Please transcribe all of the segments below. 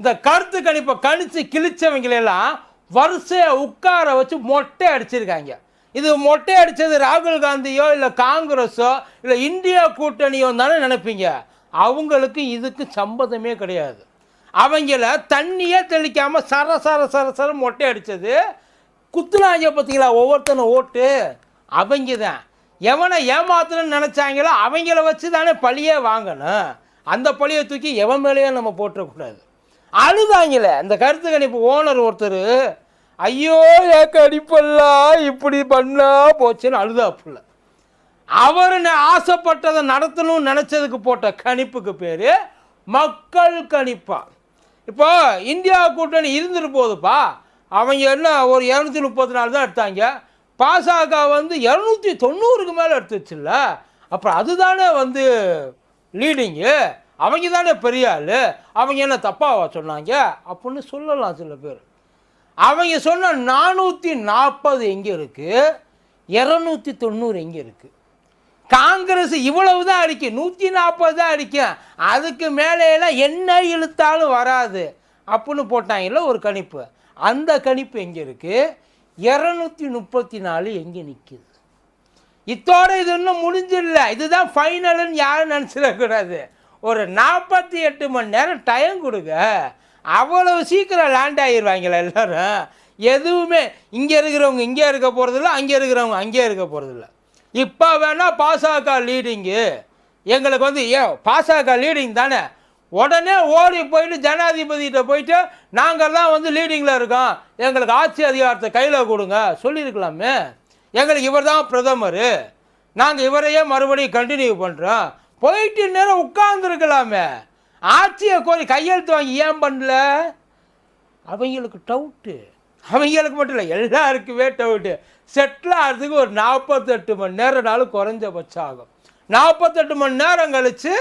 இந்த கருத்து கணிப்பை கணிச்சு கிழிச்சவங்களெல்லாம் வரிசையை உட்கார வச்சு மொட்டை அடிச்சிருக்காங்க. இது மொட்டை அடித்தது ராகுல் காந்தியோ இல்லை காங்கிரஸோ இல்லை இந்தியா கூட்டணியோ தானே நினைப்பீங்க. அவங்களுக்கு இதுக்கு சம்பந்தமே கிடையாது. அவங்கள தண்ணியே தெளிக்காமல் சர சர சர சர மொட்டை அடித்தது குத்துனாங்க பார்த்தீங்களா ஒவ்வொருத்தனும் ஓட்டு. அவங்க தான் எவனை ஏமாத்தணும்னு நினச்சாங்களோ அவங்கள வச்சு தானே பழியே வாங்கணும். அந்த பழியை தூக்கி எவன் மேலேயே நம்ம போட்டுறக்கூடாது. அழுதாங்களே அந்த கருத்து கணிப்பு ஓனர் ஒருத்தர் ஐயோ ஏக்க கணிப்பெல்லாம் இப்படி பண்ணா போச்சுன்னு அழுதாப்புல. அவர் ஆசைப்பட்டதை நடத்தணும்னு நினச்சதுக்கு போட்ட கணிப்புக்கு பேர் மக்கள் கணிப்பா. இப்போ இந்தியா கூட்டணி இருந்துட்டு போகுதுப்பா அவங்க என்ன ஒரு இரநூத்தி முப்பத்தி நாலு தான் எடுத்தாங்க. பாசக வந்து இரநூத்தி தொண்ணூறுக்கு மேலே எடுத்துச்சுல்ல அப்புறம் அதுதானே வந்து லீடிங்கு அவங்க தானே பெரிய ஆள்? அவங்க என்ன தப்பாவா சொன்னாங்க? அப்படின்னு சொல்லலாம் சில பேர். அவங்க சொன்ன நானூற்றி நாற்பது எங்கே இருக்குது இரநூத்தி தொண்ணூறு எங்கே இருக்குது காங்கிரஸ் இவ்வளவு தான் அடிக்கும் நூற்றி நாற்பது தான் அடிக்கும் அதுக்கு மேலேலாம் என்ன இழுத்தாலும் வராது. அப்படின்னு போட்டாங்கல்ல ஒரு கணிப்பு. அந்த கணிப்பு எங்கே இருக்குது இரநூத்தி முப்பத்தி நாலு எங்கே நிற்கிது இத்தோட இது இன்னும் முடிஞ்சிடல. இதுதான் ஃபைனல்னு யாரும் நினச்சிடக்கூடாது. ஒரு நாற்பத்தி எட்டு மணி நேரம் டைம் கொடுங்க. அவ்வளவு சீக்கிரம் லேண்ட் ஆகிடுவாங்களே எல்லாரும். எதுவுமே இங்கே இருக்கிறவங்க இங்கே இருக்க போகிறதில்ல அங்கே இருக்கிறவங்க அங்கே இருக்க போகிறதில்ல இப்போ வேணால் பாசக லீடிங்கு எங்களுக்கு வந்து ஏ பாசக லீடிங் தானே. உடனே ஓடி போயிட்டு ஜனாதிபதிகிட்ட போயிட்டு நாங்கள்லாம் வந்து லீடிங்கில் இருக்கோம். எங்களுக்கு ஆட்சி அதிகாரத்தை கையில் கொடுங்க. சொல்லியிருக்கலாமே. எங்களுக்கு இவர் தான் பிரதமர். நாங்கள் இவரையே மறுபடியும் கண்டினியூ பண்ணுறோம் போயிட்டு நேரம் உட்கார்ந்துருக்கலாமே. ஆட்சியை கோரி கையெழுத்து வாங்கி ஏன் பண்ணல? அவங்களுக்கு டவுட்டு அவங்களுக்கு மட்டும் இல்லை எல்லாருக்குமே டவுட்டு செட்டில் ஆகிறதுக்கு ஒரு நாற்பத்தெட்டு மணி நேரம்னாலும் குறைஞ்சபட்சம் ஆகும். நாற்பத்தெட்டு மணி நேரம் கழித்து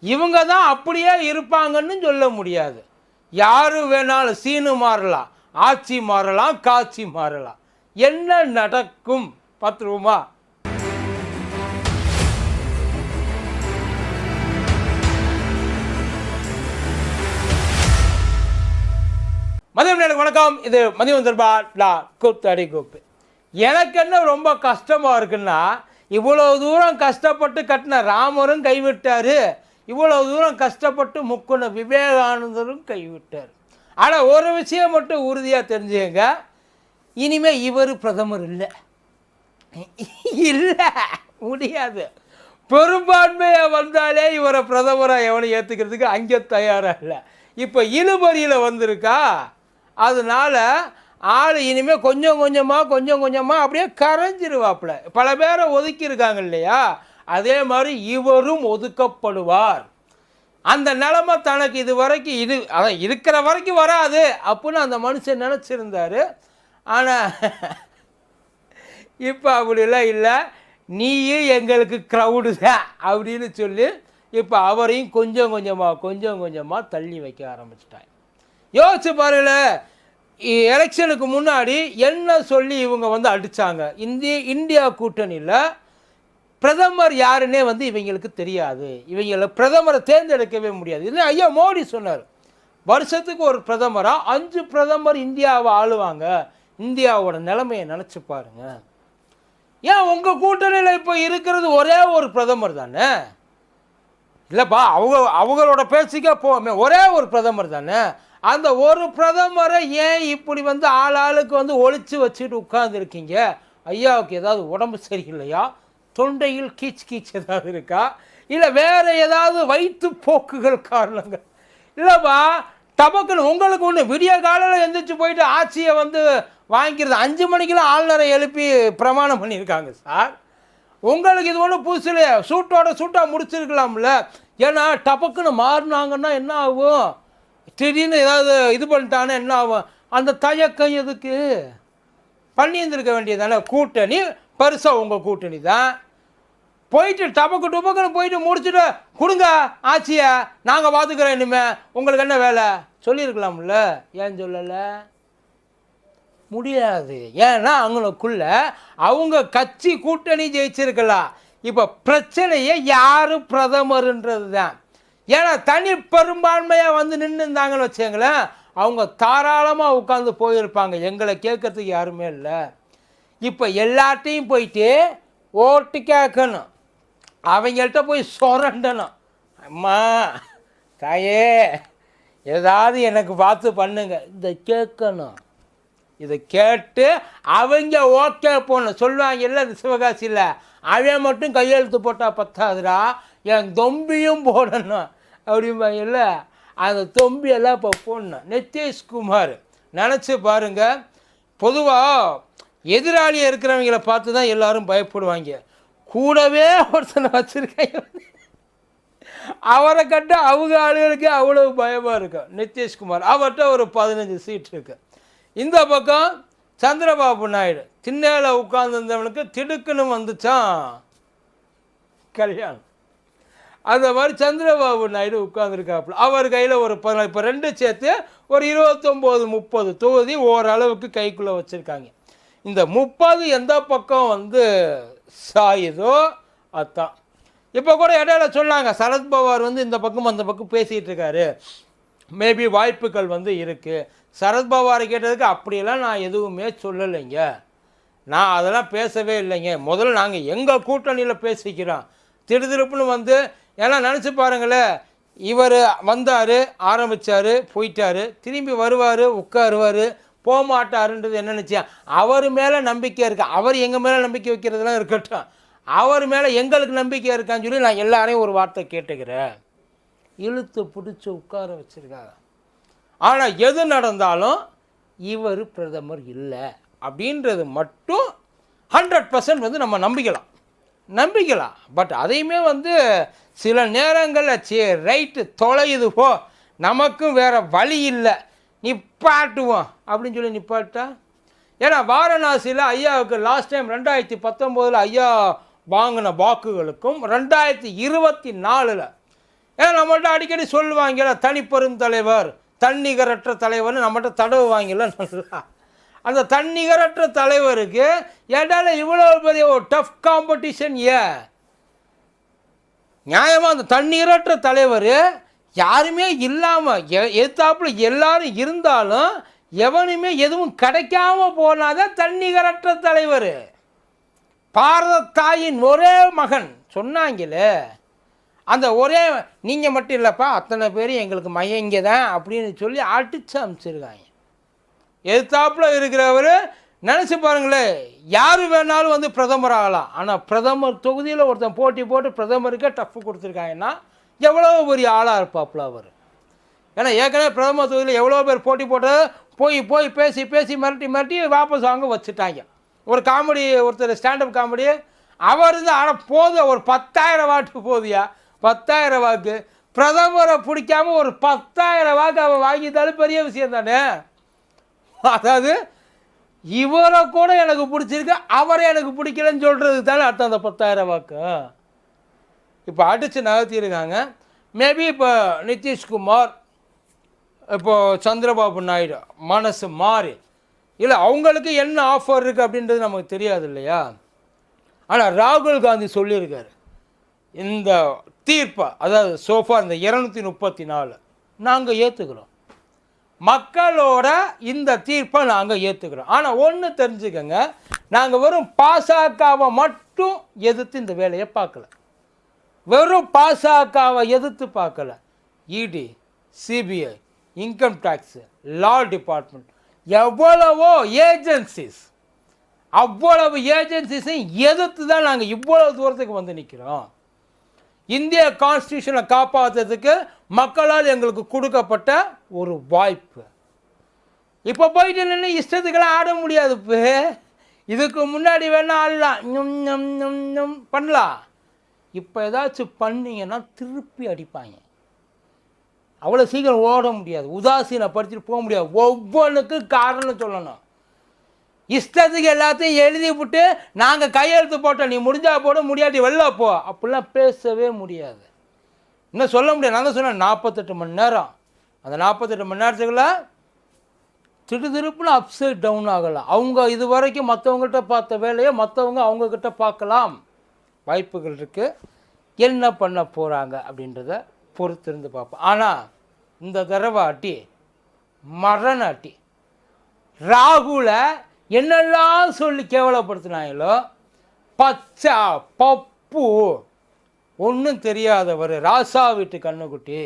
இவங்க தான் அப்படியே இருப்பாங்கன்னு சொல்ல முடியாது. யார் வேணாலும் சீனு மாறலாம் ஆட்சி மாறலாம் காட்சி மாறலாம். என்ன நடக்கும்? பார்த்துருவோமா? மதியம் எனக்கு வணக்கம். இது மதியம் தர்பா லா கூத்தடி கூப்பு எனக்கு என்ன ரொம்ப கஷ்டமாக இருக்குன்னா இவ்வளோ தூரம் கஷ்டப்பட்டு கட்டின ராமரும் கைவிட்டார். இவ்வளோ தூரம் கஷ்டப்பட்டு முக்குன விவேகானந்தரும் கைவிட்டார். ஆனால் ஒரு விஷயம் மட்டும் உறுதியாக தெரிஞ்சுங்க இனிமேல் இவர் பிரதமர் இல்லை. இல்லை முடியாது. பெரும்பான்மையாக வந்தாலே இவரை பிரதமராக எவனை ஏற்றுக்கிறதுக்கு அங்கே தயாராக இல்லை. இப்போ இழுபறியில் வந்திருக்கா அதனால ஆள் இனிமேல் கொஞ்சம் கொஞ்சமாக கொஞ்சம் கொஞ்சமாக அப்படியே கரைஞ்சிருவாப்புல. பல பேரை ஒதுக்கியிருக்காங்க இல்லையா? அதே மாதிரி இவரும் ஒதுக்கப்படுவார். அந்த நிலமை தனக்கு இது வரைக்கும் இது அதான் இருக்கிற வரைக்கும் வராது அப்படின்னு அந்த மனுஷன் நினச்சிருந்தாரு. ஆனால் இப்போ அப்படிலாம் இல்லை. நீயும் எங்களுக்கு க்ரௌடு தான் அப்படின்னு சொல்லி இப்போ அவரையும் கொஞ்சம் கொஞ்சமாக கொஞ்சம் கொஞ்சமாக தள்ளி வைக்க ஆரம்பிச்சிட்டாங்க யோசிச்சு பாருங்களேன் எலெக்ஷனுக்கு முன்னாடி என்ன சொல்லி இவங்க வந்து அடித்தாங்க இந்திய இந்தியா கூட்டணியில் பிரதமர் யாருன்னே வந்து இவங்களுக்கு தெரியாது. இவங்கள பிரதமரை தேர்ந்தெடுக்கவே முடியாது. இல்லை ஐயா மோடி சொன்னார். வருஷத்துக்கு ஒரு பிரதமராக அஞ்சு பிரதமர் இந்தியாவை ஆளுவாங்க. இந்தியாவோட நிலைமையை நினச்சி பாருங்க. ஏன் உங்கள் கூட்டணியில் இப்போ இருக்கிறது ஒரே ஒரு பிரதமர் தானே? இல்லைப்பா அவங்க அவங்களோட பேச்சுக்கே போவோமே ஒரே ஒரு பிரதமர் தானே? அந்த ஒரு பிரதமரை ஏன் இப்படி வந்து ஆள் ஆளுக்கு வந்து ஒழிச்சு வச்சுட்டு உட்காந்துருக்கீங்க ஐயாவுக்கு ஏதாவது உடம்பு சரியில்லையா? தொண்டையில் கீச் கீச் ஏதாவது இருக்கா? இல்லை வேற ஏதாவது வயிற்று போக்குகள் காரணங்கள்? இல்லைப்பா டபக்குன்னு உங்களுக்கு ஒன்று விடிய காலையில் எந்திரிச்சு போயிட்டு ஆட்சியை வந்து வாங்கிக்கிறது அஞ்சு மணிக்கெல்லாம் ஆளுநரை எழுப்பி பிரமாணம் பண்ணியிருக்காங்க சார். உங்களுக்கு இது ஒன்றும் புதுசு இல்லையா? சூட்டோட சூட்டாக முடிச்சிருக்கலாம்ல. ஏன்னா டபக்குன்னு மாறினாங்கன்னா என்ன ஆகும்? திடீர்னு ஏதாவது இது பண்ணிட்டாங்கன்னா என்ன ஆகும்? அந்த தயக்கம் எதுக்கு? பண்ணியிருந்திருக்க வேண்டியதானே கூட்டணி. பெருசாக உங்கள் கூட்டணி தான். போயிட்டு டபக்கு டுபக்குன்னு போயிட்டு முடிச்சுட்டு கொடுங்க ஆச்சியை நாங்கள் பார்த்துக்குறோம் இனிமேல் உங்களுக்கு என்ன வேலை? சொல்லியிருக்கலாம்ல. ஏன் சொல்லலை? முடியாது. ஏன்னா அவங்களுக்குள்ள அவங்க கட்சி கூட்டணி ஜெயிச்சிருக்கலாம். இப்போ பிரச்சனையே யார் பிரதமர்ன்றது தான் ஏன்னா தனி பெரும்பான்மையாக வந்து நின்று இருந்தாங்கன்னு வச்சுங்களேன் அவங்க தாராளமாக உட்காந்து போயிருப்பாங்க. எங்களை கேட்கறதுக்கு யாருமே இல்லை. இப்போ எல்லாத்தையும் போயிட்டு ஓட்டு கேட்கணும். அவங்கள்ட்ட போய் சுரண்டணும். அம்மா தாயே ஏதாவது எனக்கு பார்த்து பண்ணுங்க. இதை கேட்கணும். இதை கேட்டு அவங்க ஓகே போடணும் சொல்லுவாங்க இல்லை இந்த சிவகாசியில். அவன் மட்டும் கையெழுத்து போட்டால் பத்தாதுடா. என் தொம்பியும் போடணும். அப்படிம்பாங்க இல்லை அந்த தொம்பியெல்லாம் இப்போ போடணும். நிதிஷ்குமார் நினச்சி பாருங்க. பொதுவாக எதிராளியாக இருக்கிறவங்கள பார்த்து தான் எல்லோரும் பயப்படுவாங்க. கூடவே ஒருத்தனை வச்சுருக்காங்க அவரை கட்ட அவங்க ஆளுகளுக்கு அவ்வளோ பயமாக இருக்கும். நிதிஷ்குமார் அவர்கிட்ட ஒரு பதினஞ்சு சீட் இருக்குது இந்த பக்கம் சந்திரபாபு நாயுடு. திண்ணையில் உட்கார்ந்துருந்தவனுக்கு திடுக்குன்னு வந்துச்சான் கல்யாணம். அந்த மாதிரி சந்திரபாபு நாயுடு உட்கார்ந்துருக்காப்புல. அவர் கையில் ஒரு பதினாலு இப்போ ரெண்டு சேர்த்து ஒரு இருபத்தொம்போது முப்பது தொகுதி ஓரளவுக்கு கைக்குள்ளே வச்சுருக்காங்க. இந்த முப்பது எந்த பக்கம் வந்து சாயுதோ அதான். இப்போ கூட இடையில சொன்னாங்க சரத்பவார் வந்து இந்த பக்கம் அந்த பக்கம் பேசிகிட்டு இருக்காரு. மேபி வாய்ப்புகள் வந்து இருக்குது சரத்பவாரை கேட்டதுக்கு அப்படியெல்லாம் நான் எதுவுமே சொல்லலைங்க. நான் அதெல்லாம் பேசவே இல்லைங்க. முதல்ல நாங்கள் எங்கள் கூட்டணியில் பேசிக்கிறோம். திடுதிருப்புன்னு வந்து ஏன்னா நினச்சி பாருங்களேன் இவர் வந்தார் ஆரம்பித்தார் போயிட்டார் திரும்பி வருவார் உட்காருவார் போகமாட்டாருன்றது என்ன நினச்சியா அவர் மேலே நம்பிக்கை இருக்கா. அவர் எங்கள் மேலே நம்பிக்கை வைக்கிறதுலாம் இருக்கட்டும். அவர் மேலே எங்களுக்கு நம்பிக்கை இருக்கான்னு சொல்லி நான் எல்லாரையும் ஒரு வார்த்தை கேட்டுக்கிறேன். இழுத்து பிடிச்சி உட்கார வச்சுருக்காங்க. ஆனால் எது நடந்தாலும் இவர் பிரதமர் இல்லை அப்படின்றது மட்டும் ஹண்ட்ரட் பர்சன்ட் வந்து நம்ம நம்பிக்கலாம். நம்பிக்கலாம். பட் அதையுமே வந்து சில நேரங்களில் சே ரைட்டு தொலையுது போ. நமக்கும் வேற வழி இல்லை. நிப்பாட்டுவோம் அப்படின்னு சொல்லி நிப்பாட்டா? ஏன்னா வாரணாசியில் ஐயாவுக்கு லாஸ்ட் டைம் ரெண்டாயிரத்தி பத்தொம்போதில் ஐயா வாங்கின வாக்குகளுக்கும் ரெண்டாயிரத்தி இருபத்தி நாலில். ஏன்னா நம்மள்ட்ட அடிக்கடி சொல்லுவாங்கல்ல தனிப்பெருந்தலைவர் தன்னிகரற்ற தலைவர்னு நம்மகிட்ட தடவுவாங்கல்ல நல்லா அந்த தன்னிகரற்ற தலைவருக்கு இடையில இவ்வளோ பெரிய ஒரு டஃப் காம்படிஷன் ஏ. நியாயமாக அந்த தண்ணீரற்ற தலைவர் யாருமே இல்லாமல் எத்தாப்புல எல்லாரும் இருந்தாலும் எவனுமே எதுவும் கிடைக்காம போனாதான் தன்னிகரற்ற தலைவர். பாரத தாயின் ஒரே மகன். சொன்னாங்களே. அந்த ஒரே நீங்கள் மட்டும் இல்லைப்பா அத்தனை பேர் எங்களுக்கு மையங்க தான் அப்படின்னு சொல்லி அடிச்சு அமைச்சிருக்காங்க எதிர்த்தாப்புல இருக்கிறவர் நினச்சி பாருங்களேன் யார் வேணாலும் வந்து பிரதமர் ஆகலாம். ஆனால் பிரதமர் தொகுதியில் ஒருத்தன் போட்டி போட்டு பிரதமருக்கே டஃப் கொடுத்துருக்காங்கன்னா எவ்வளோ பெரிய ஆளாக இருப்பாப்புல அவர். ஏன்னா ஏற்கனவே பிரதமர் தொகுதியில் எவ்வளோ பேர் போட்டி போட்டு போய் போய் பேசி பேசி மிரட்டி மிரட்டி வாபஸ் வாங்க வச்சுட்டாங்க. ஒரு காமெடி ஒருத்தர் ஸ்டாண்டப் காமெடி அவர் இருந்து ஆனால் போதும் ஒரு பத்தாயிரம் வாட்டு போதியா பத்தாயிரம் வாக்கு. பிரதமரை பிடிக்காம ஒரு பத்தாயிரம் வாக்கு அவன் வாங்கியிருந்தாலும் பெரிய விஷயம் தானே? அதாவது இவரை கூட எனக்கு பிடிச்சிருக்கு அவரை எனக்கு பிடிக்கலன்னு சொல்கிறதுக்கு தானே அர்த்தம் அந்த பத்தாயிரம் வாக்கு. இப்போ அடித்து நகர்த்தியிருக்காங்க. மேபி இப்போ நிதிஷ்குமார் இப்போது சந்திரபாபு நாயுடு மனசு மாறி. இல்லை அவங்களுக்கு என்ன ஆஃபர் இருக்குது அப்படின்றது நமக்கு தெரியாது இல்லையா? ஆனால் ராகுல் காந்தி சொல்லியிருக்காரு. இந்த தீர்ப்பை அதாவது சோஃபா இந்த இரநூத்தி முப்பத்தி நாலு நாங்கள் ஏற்றுக்கிறோம் மக்களோட இந்த தீர்ப்பை நாங்கள் ஏற்றுக்கிறோம் ஆனால் ஒன்று தெரிஞ்சுக்கங்க நாங்கள் வெறும் பாசகவை மட்டும் எதிர்த்து இந்த வேலையை பார்க்கல. வெறும் பாசகவை எதிர்த்து பார்க்கல. இடி சிபிஐ இன்கம் டேக்ஸு லா டிபார்ட்மெண்ட் எவ்வளவோ ஏஜென்சிஸ் அவ்வளவு ஏஜென்சிஸையும் எதிர்த்து தான் நாங்கள் இவ்வளவு தூரத்துக்கு வந்து நிற்கிறோம் இந்திய கான்ஸ்டியூஷனை காப்பாற்றுறதுக்கு மக்களால் எங்களுக்கு கொடுக்கப்பட்ட ஒரு வாய்ப்பு. இப்போ போயிட்டு நின்று இஷ்டத்துக்கெல்லாம் ஆட முடியாது இப்போ. இதுக்கு முன்னாடி வேணால் ஆடலாம். நும் நும் நும் பண்ணலாம். இப்போ ஏதாச்சும் பண்ணீங்கன்னா திருப்பி அடிப்பாங்க. அவ்வளோ சீக்கிரம் ஓட முடியாது. உதாசீனப்படுத்திட்டு போக முடியாது. ஒவ்வொன்றுக்கும் காரணம் சொல்லணும். இஷ்டத்துக்கு எல்லாத்தையும் எழுதி விட்டு நாங்கள் கையெழுத்து போட்டோம். நீ முடிஞ்சா போட முடியாட்டி வெளில போ. அப்படிலாம் பேசவே முடியாது. இன்னும் சொல்ல முடியாது. நான் தான் சொன்னேன் நாற்பத்தெட்டு மணி நேரம். அந்த நாற்பத்தெட்டு மணி நேரத்துக்குள்ள திடு திருப்புன்னு அப்சைட் டவுன் ஆகலாம் அவங்க இது வரைக்கும் மற்றவங்கள்ட்ட பார்த்த வேலையை மற்றவங்க அவங்கக்கிட்ட பார்க்கலாம். வாய்ப்புகள் இருக்குது என்ன பண்ண போகிறாங்க அப்படின்றத பொறுத்திருந்து பார்ப்போம். ஆனால் இந்த தடவை ஆட்டி மரண ராகுலை என்னெல்லாம் சொல்லி கேவலப்படுத்தினாங்களோ பச்சை பப்பு. ஒன்றும் தெரியாதவர் ராசா வீட்டு கண்ணுக்குட்டி.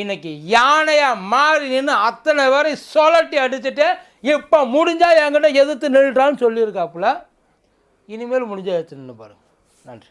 இன்னைக்கு யானையாக மாறி நின்று அத்தனை பேரை சொலட்டி அடிச்சுட்டு இப்போ முடிஞ்சால் என்கிட்ட எதிர்த்து நில்றான்னு சொல்லியிருக்காப்புல. இனிமேல் முடிஞ்சால் எடுத்து நின்று பாருங்கள் நன்றி.